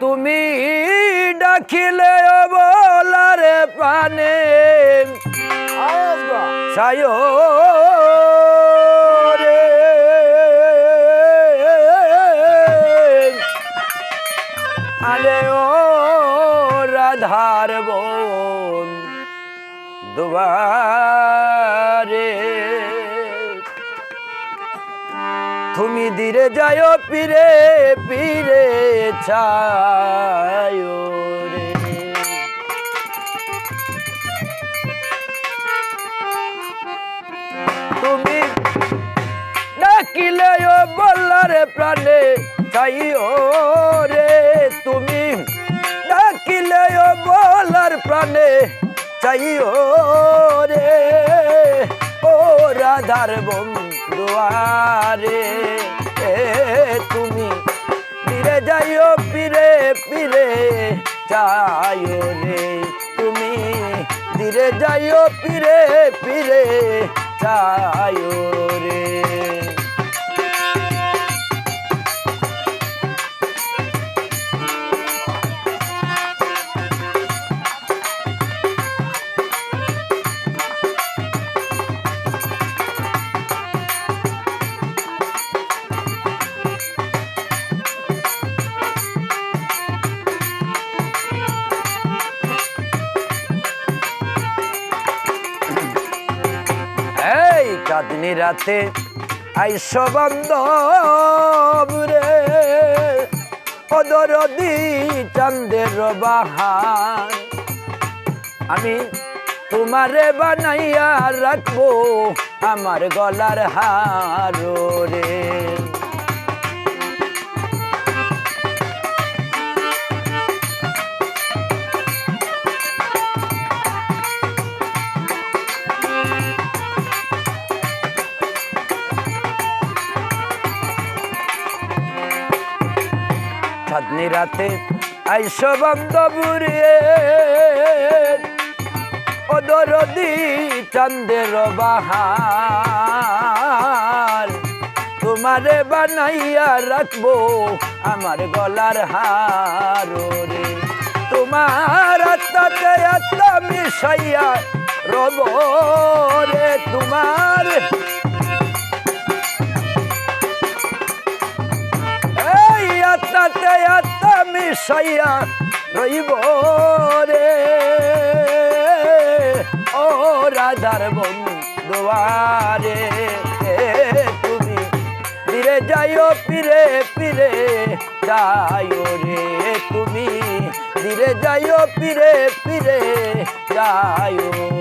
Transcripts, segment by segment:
তুমি ডাকিলে বলারে পানে সায়ো আরে ও রাধার বোন দুবারে তুমি ধীরে যায় পীরে পীরে ছায় তুমি ডাকিলে ও বল্লারে প্রাণে চাইও রে। তুমি ডাকিলে ও বলার প্রাণে চাইও রে। ও রাধার বন্ধুয়ারে এ তুমি ফিরে যাইও, ফিরে ফিরে চাইও রে। তুমি ধীরে যাইও, ফিরে ফিরে চাইও রে। চাঁদনি রাতে আইস বান্ধব রে। অদরদি চান্দের বাহার, আমি তোমারে বানাইয়া রাখব আমার গলার হার রে। চাঁদনি রাতে আইস বান্ধবুরে অদরদি চান্দের বাহার, তোমারে বানাইয়া রাখব আমার গলার হার রে তোমার আত্মাতে আত্মা মিশাইয়া রব রে, তোমার আত্মাতে আত্মা মিশাইয়া রইব রে। ও রাধার বন্ধুয়ারে তুমি ফিরে যাইও, ফিরে ফিরে যাইও রে তুমি। ধীরে যাইও, ফিরে ফিরে যাইও।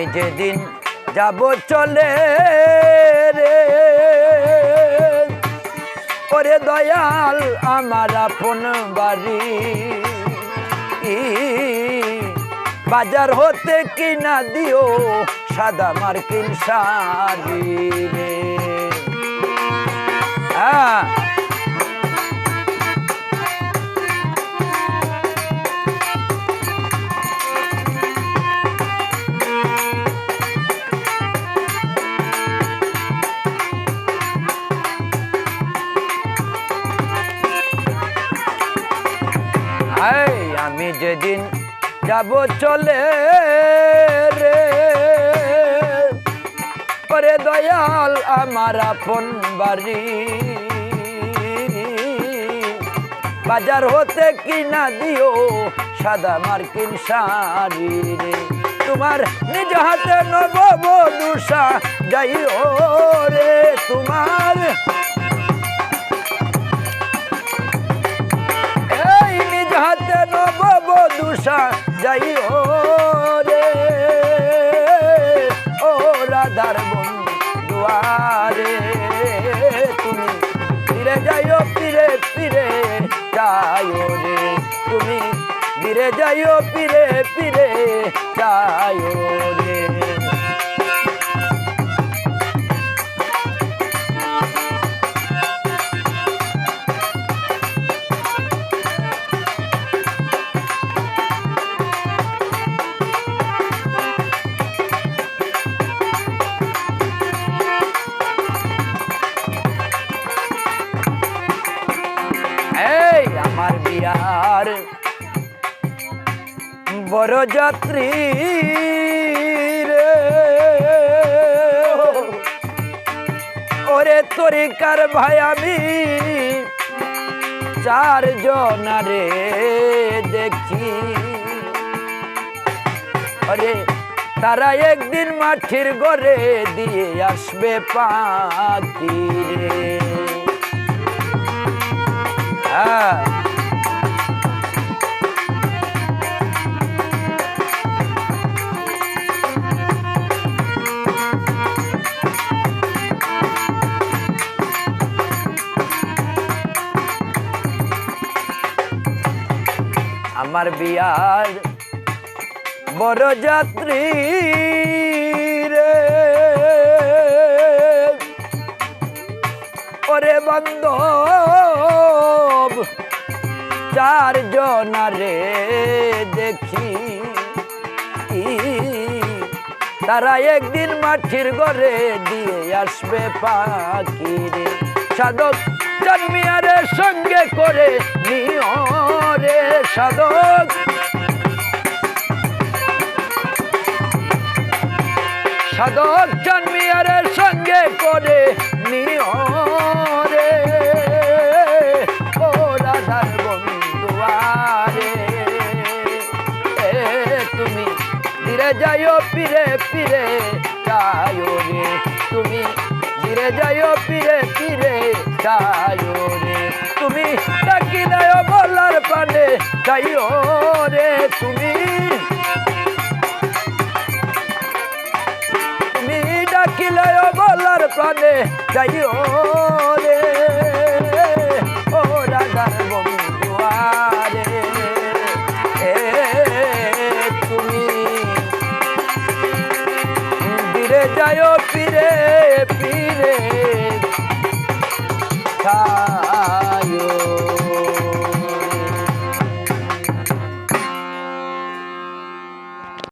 আমি যেদিন যাব চলে রে। ওরে দয়াল, আমার আপন বাড়ি। বাজার হতে কিনা দিও সাদা মার্কিন শাড়ি রে। হ্যাঁ আমি যেদিন যাব চলে রে। করে দয়াল আমার আপন বাড়ি। বাজার হতে কিনা দিও সাদা মার্কিন শাড়ি রে। তোমার নিজ হাতে নব দুষা যাইও রে তোমার যাই ও রে ও রাধার দুয়ারে তুমি ফিরে যাইও, ফিরে ফিরে যাইও রে তুমি ফিরে যাইও, ফিরে ফিরে যাইও রে বড় যাত্রী রে। ওরে তরিকার ভাই আমি? চার জনারে দেখি। আরে তারা একদিন মাঠির ঘরে দিয়ে আসবে পাখি রে। হ্যাঁ। আমার বিয়ার বড় যাত্রী রে। ওরে বান্ধব চার জনারে দেখি। তারা একদিন মাটির ঘরে দিয়ে আসবে পাখি রে। সাধক জন্মিয়ারের সঙ্গে করে নিও। রে সাধক। সাধক জন্মিয়ারের সঙ্গে করে রে। ও বন্ধুয়ারে তুমি ধীরে যাইও, ফিরে ফিরে যাইও রে। তুমি ধীরে যাইও, ফিরে ফিরে যাইও রে। তুমি ডাকিলে বলার পানে যাইও রে তুমি। তুমি ডাকিলে বলার প্রাণে, যাইও রে। তুমি। ফিরে ফিরে। দেখা